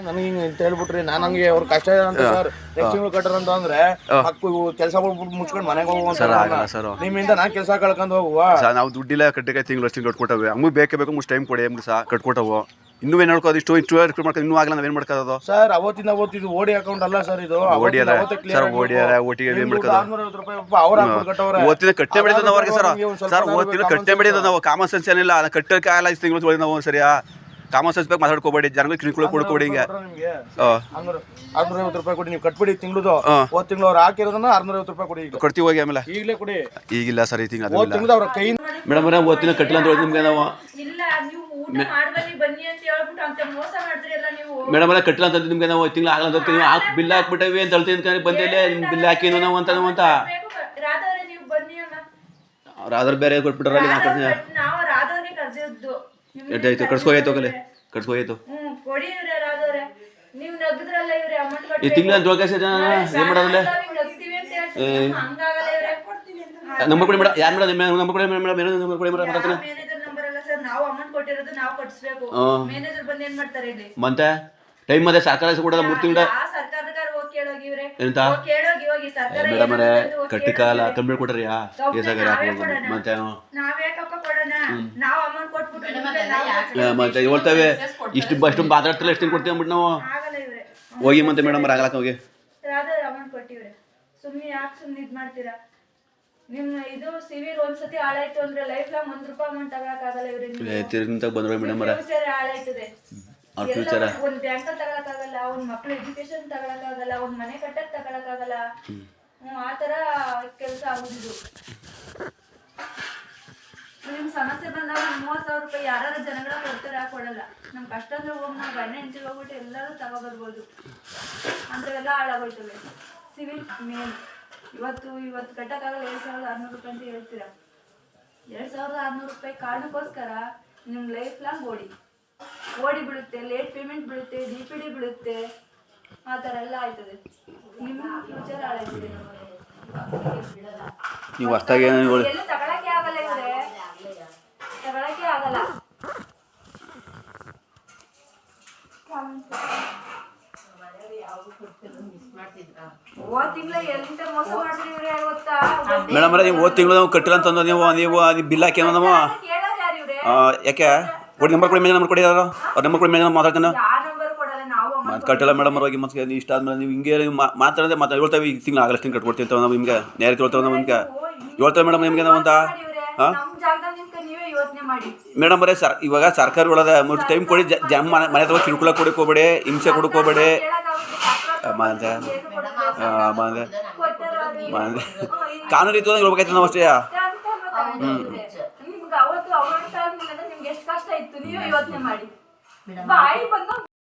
ನನಗೆ ಹಿಂಗೆ ಅಂತ ಹೇಳ್ಬಿಟ್ರಿ ನಾನು ಹಂಗೆ ಅವ್ರ ಕಷ್ಟ ಅಂತ ಸರ್ ನೆಕ್ಸ್ಟ್ ತಿಂಗಳು ಕಟ್ಟರ ಅಂತ ಅಂದ್ರೆ ಮಕ್ಕು ಕೆಲಸ ಮುಚ್ಕೊಂಡು ಮನೆಗೆ ಹೋಗುವ ಸರ್ ಆಗಲ್ಲ ಸರ್ ನಿಮ್ಮಿಂದ ನಾನು ಕೆಲಸ ಕಳ್ಕೊಂಡು ಹೋಗುವ. ಸರ್ ನಾವು ದುಡ್ಡಿಲ್ಲ ಕಟ್ಟಿಗೆ ತಿಂಗಳು ಅಷ್ಟು ಕಟ್ಕೊಟ್ಟವೆ ಕೊಟ್ಟವೆ ಹಂಗೂ ಬೇಕೇ ಬೇಕು ಮುಷ್ಟು ಟೈಮ್ ಕೊಡಿ ಮುಗಿಸ ಕಟ್ಕೊಟ್ಟವು ಇನ್ನೂ ಏನು ಹೇಳ್ಕೋದು ಅದಿಷ್ಟು ಇಷ್ಟು ರಿಕ್ರೂಟ್ ಮಾಡ್ಕೊಂಡು ಇನ್ನೂ ಆಗಲ್ಲ ನಾವೇನು ಮಾಡ್ಕೋದು ಸರ್ ಅವತ್ತಿಂದ ಅವತ್ತು ಇದು ಓಡಿ ಅಕೌಂಟ್ ಅಲ್ಲ ಸರ್ ಇದು. ಓಡಿ ಅಲ್ಲ. ಸರ್ ಓಡಿ ಅಲ್ಲ ಒಟ್ಟಿಗೆ ಏನು ಮಾಡ್ಕೋದು ಅವ್ರ ಹಾಕ್ಬಿಟ್ಟು ಕಟ್ಟವ್ರೆ. ಓದ್ತಿನ ಕಟ್ಟೆ ಬೆಳೆದ ಅವ್ರಿಗೆ ಸರ್. ಸರ್ ಓದ್ತಿನ ಕಟ್ಟೆ ಮಾಡಿದ ನಾವು ಕಾಮನ್ ಸೆನ್ಸ್ ಏನಿಲ್ಲ. ಕಟ್ಟಕ್ಕೆ ಆಗಲ್ಲ ಇಷ್ಟು ತಿಂಗಳು ನಾವು ಸರಿಯಾ? ಕಾಮನ್ ಸೆನ್ಸ್ ಬೇಕು ಮಾತಾಡ್ಕೋಬೇಡಿ ಜನಗಳು ಕಿಣಿಗಳು ಕೊಡ್ಕೊಡಿ ಹಿಂಗೆ ನಿಮ್ಗೆ ಐವತ್ತು ರೂಪಾಯಿ ಕೊಡಿ ನೀವು ಕಟ್ಬಿಡಿ ತಿಂಗ್ಳುದು. ಹೋದ್ ತಿಂಗಳು ಅವ್ರು ಹಾಕಿರೋದನ್ನ ಆರ್ನೂರ ಐವತ್ತು ರೂಪಾಯಿ ಕೊಡಿ ಈಗ ಕೊಡ್ತೀವಿ ಹೋಗಿ ಆಮೇಲೆ ಈಗಲೇ ಕೊಡಿ ಈಗಿಲ್ಲ ಸರ್ ಈ ತಿಂಗಳು ಹೋದ್ ತಿಂಗಳು ಅವ್ರ ಕೈ ಮೇಡಮ್ ಅವರೇ ಓದ್ತಿನ ಕಟ್ಟಿಲ್ಲ ಅಂತ ಹೇಳಿದ್ ನಿಮ್ಗೆ ನಾವು ಇಲ್ಲ ನೀವು ಊಟ ಮಾಡ್ಬನ್ನಿ ಬನ್ನಿ ಅಂತ ಹೇಳ್ಬಿಟ್ಟು ಅಂತ ಮೋಸ ಮಾಡಿದ್ರಲ್ಲ ನೀವು ಮೇಡಮ್ ಅವರೇ ಕಟ್ಟಿಲ್ಲ ಅಂತ ನಿಮ್ಗೆ ನಾವು ತಿಂಗಳು ಆಗಲ್ಲ ಅಂತ ನೀವು ಹಾಕಿ ಬಿಲ್ ಹಾಕ್ಬಿಟ್ಟವಿ ಅಂತ ಹೇಳ್ತೀನಿ ಅಂತ ಬಂದಿಲ್ಲ ನಿಮ್ಮ ಬಿಲ್ ಹಾಕಿ ನಾವು ಅಂತ ನಾವು ಅಂತ ಆಧಾರ್ ಬೇರೆ ಕೊಟ್ಬಿಟ್ರೆ ಕೊಡ್ತೀನಿ ನಾವು ರಾಧವ್ರಿಗೆ ಕರ್ದಿದ್ದು ಎಷ್ಟಾಯ್ತು ಕಟ್ಸ್ಕೋಯ್ತು ಹೋಗಲಿ ಕಟ್ಸ್ಕೋಯ್ತು ಕೊಡಿ ಈ ತಿಂಗಳ ಜೋಕಾಸಿ ಏನು ಏನ್ ಅಂತ ನಂಬರ್ ಕೊಡಿ ಮೇಡಮ್ ಯಾರು ನಿಮ್ಮ ನಂಬರ್ ಕೊಡಿ ಏನೋ ನಂಬರ್ ಕೊಡಿ ಮಾತಾಡ್ತೀನಿ. ಮತ್ತೆ? ಟೈಮ್ ಮತ್ತೆ ಸರ್ಕಾರ ಕೊಡಲ್ಲ ಮೂರು ತಿಂಗಳ. ಎಂತ? ಹೋಗ್ ಕಟ್ಟಿಕಾಲ ಕೇಳೋಗಿ. ಕಂಪ್ಲೇಂಟ್ ಕೊಟ್ರಿ ಯಾ ಕಂಪ್ಲೇಂಟ್ ಏಸಾಗರ ನಾವೇ ಮತ್ತೆ? ಆ, ಮತ್ತೆ ಹೇಳ್ತೇವೆ ಇಷ್ಟು ಅಷ್ಟು ಮಾತಾಡ್ತಿಲ್ಲ ಎಷ್ಟು ಕೊಡ್ತೀವಿ ಅಂದ್ಬಿಟ್ಟು ನಾವು ಆಗಲ್ಲ ಇವ್ರೆ. ಹೋಗಿ ಮತ್ತೆ ಮೇಡಮ್ ಆಗಲಕ್ಕ ಹೋಗಿ. ಅಮೌಂಟ್ ಕೊಟ್ಟಿವ್ರೆ. ಸುಮ್ನೆ ಯಾಕೆ ಸುಮ್ನೆ ಇದು ಮಾಡ್ತೀರಾ? ನಿಮ್ ಇದು ಸಿವಿಲ್ ಒಂದ್ಸತಿ ಹಾಳಾಯ್ತು ಅಂದ್ರೆ ಲೈಫ್ ಲಾಂಗ್ ಒಂದ್ ರೂಪಾಯಿ ಅಮೌಂಟ್ ತಗೊಳಕ್ಕಾಗಲ್ಲ ಇವ್ರೆ ತಿರುಗಿಂತ ಬಂದ್ರೆ ಮೇಡಮ್ ಅವರೇ. ಫ್ಯೂಚರ್ ಹಾಳಾಯ್ತದೆ. ಅವ್ರ ಎಲ್ಲ ಫ್ಯೂಚರ ಒಂದ್ ಬ್ಯಾಂಕ್ ತಗೊಳಕ್ಕಾಗಲ್ಲ ಅವ್ನ ಮಕ್ಳು ಎಜುಕೇಶನ್ ತಗೊಳಕ್ಕಾಗಲ್ಲ ಅವ್ನ ಮನೆ ಕಟ್ಟಕ್ ತಗೊಳಕ್ಕಾಗಲ್ಲ ಹ್ಮ್. ಆತರ ಕೆಲಸ ಆಗುದಿದು. ನಿಮ್ ಸಮಸ್ಯೆ ಬಂದಾಗ ರೂಪಾಯಿ ಯಾರು ಜನಗಳ ಕೊಡ್ತಾರೆ ಕೊಡಲ್ಲ. ನಮ್ ಕಷ್ಟ ಅಂದ್ರೆ ಹೋಗಿ ನಾವು ಗಂಡ ಹೆಂಡತಿ ಹೋಗ್ಬಿಟ್ಟು ಎಲ್ಲರೂ ತಗೋಬರ್ಬೋದು ಅಂತವೆಲ್ಲ ಹಾಳಾಗೋಯ್ತವೆ. ಸಿವಿಲ್ ಮೇನ್ ಇವತ್ತು ಇವತ್ತು ಕಟ್ಟಕ್ಕಾಗಲ್ಲ ಎರಡ್ ಸಾವಿರದ ಆರ್ನೂರು ರೂಪಾಯಿ ಅಂತ ಹೇಳ್ತೀರಾ? ಎರಡ್ ಸಾವಿರದ ಆರ್ನೂರು ರೂಪಾಯಿ ಕಾರಣಕ್ಕೋಸ್ಕರ ನಿಮ್ ಲೈಫ್ ಲಾಂಗ್ ಓಡಿ. ಓಡಿ ಬಿಡುತ್ತೆ ಲೇಟ್ ಪೇಮೆಂಟ್ ಬೀಳುತ್ತೆ ಡಿ ಪಿ ಡಿ ಬೀಳುತ್ತೆ ಆ ಥರ ಎಲ್ಲ ಆಯ್ತದೆ. ನಿಮ್ಮ ಫ್ಯೂಚರ್ ಹಾಳಾಯ್ತದೆ. ನೀವು ಹೊಸ್ದಾಗಿ ಏನು ಹೇಳಿ ಎಲ್ಲ ತಗೊಳಕ್ಕೆ ಆಗಲ್ಲ ಇವ್ರೆ ತಗೊಳಕ್ಕೆ ಆಗಲ್ಲ ಹೋದ್ ತಿಂಗಳ ಎಂತ ಮೋಸ ಮಾಡಿದ್ರಿ ಇವ್ರೆ ಗೊತ್ತಾ ಮೇಡಮ್ ಅವರೇ ನೀವು ಹೋದ ತಿಂಗಳು ನಾವು ಕಟ್ಟಿಲ್ಲ ಅಂತಂದು ನೀವು ನೀವು ಅದು ಬಿಲ್ ಹಾಕಿ ನಾವು ಯಾಕೆ? ಕೊಡಿ ನಂಬರ್ ಕೊಡಿ ಮೇಲೆ ನಂಬರ್ ಕೊಡಿ ಯಾರು ಅವ್ರ ನಂಬರ್ ಕೊಡಿ ಮೇಲೆ ಮಾತಾಡ್ತಾನೆ? ಯಾರ ನಂಬರ್ ಕೊಡಲ್ಲ ನಾವು ಅಮೌಂಟ್ ಮತ್ತೆ ಕಟ್ಟಿಲ್ಲ ಮೇಡಮ್ ಅವ್ರಿಗೆ ಮತ್ತೆ ಇಷ್ಟ ಆದ್ಮೇಲೆ ನೀವು ಹಿಂಗೆ ನೀವು ಮಾತಾಡದೆ ಮಾತಾಡಿ ಹೇಳ್ತೇವೆ ಈ ತಿಂಗಳು ಆಗಲ್ಲ ತಿಂಗಳು ಕಟ್ಕೊಡ್ತೀವಿ ಅಂತ ನಾವು ನಿಮಗೆ ನೇರ ಹೇಳ್ತೇವೆ ನಾವು ನಿಮ್ಗೆ. ಹೇಳ್ತೇವೆ ಮೇಡಮ್ ನಿಮಗೆ ನಾವು ಅಂತ ಹಾಂ ಮೇಡಮ್ ಅವರೇ ಸರ್ ಇವಾಗ ಸರ್ಕಾರ ಒಳಗೆ ಮತ್ತು ಟೈಮ್ ಕೊಡಿ ಜಮ್ ಜನ ಮನೆ ಮನೆ ತಗೋ ಕಿರುಕುಳ ಕೊಡಕ್ಕೆ ಹೋಗ್ಬೇಡಿ ಹಿಂಸೆ ಕೊಡಕ್ಕೆ ಹೋಗ್ಬೇಡಿ. ಕೊಟ್ಟರು ಅವ್ರು ಮತ್ತೆ ಕಾನೂನು ರೀತಿ ಹೇಳ್ಬೇಕಾಯ್ತು ನಾವು ಅಷ್ಟೇ ಹ್ಞೂ ನಿಮ್ಗೆ ಅವತ್ತು ಅಮೌಂಟ್ ಆದ್ಮೇಲೆ ನಿಮ್ಗೆ ಎಷ್ಟು ಕಷ್ಟ ಇತ್ತು ನೀವು ಯೋಚನೆ ಮಾಡಿ ಬಾಯಿ ಬಂದು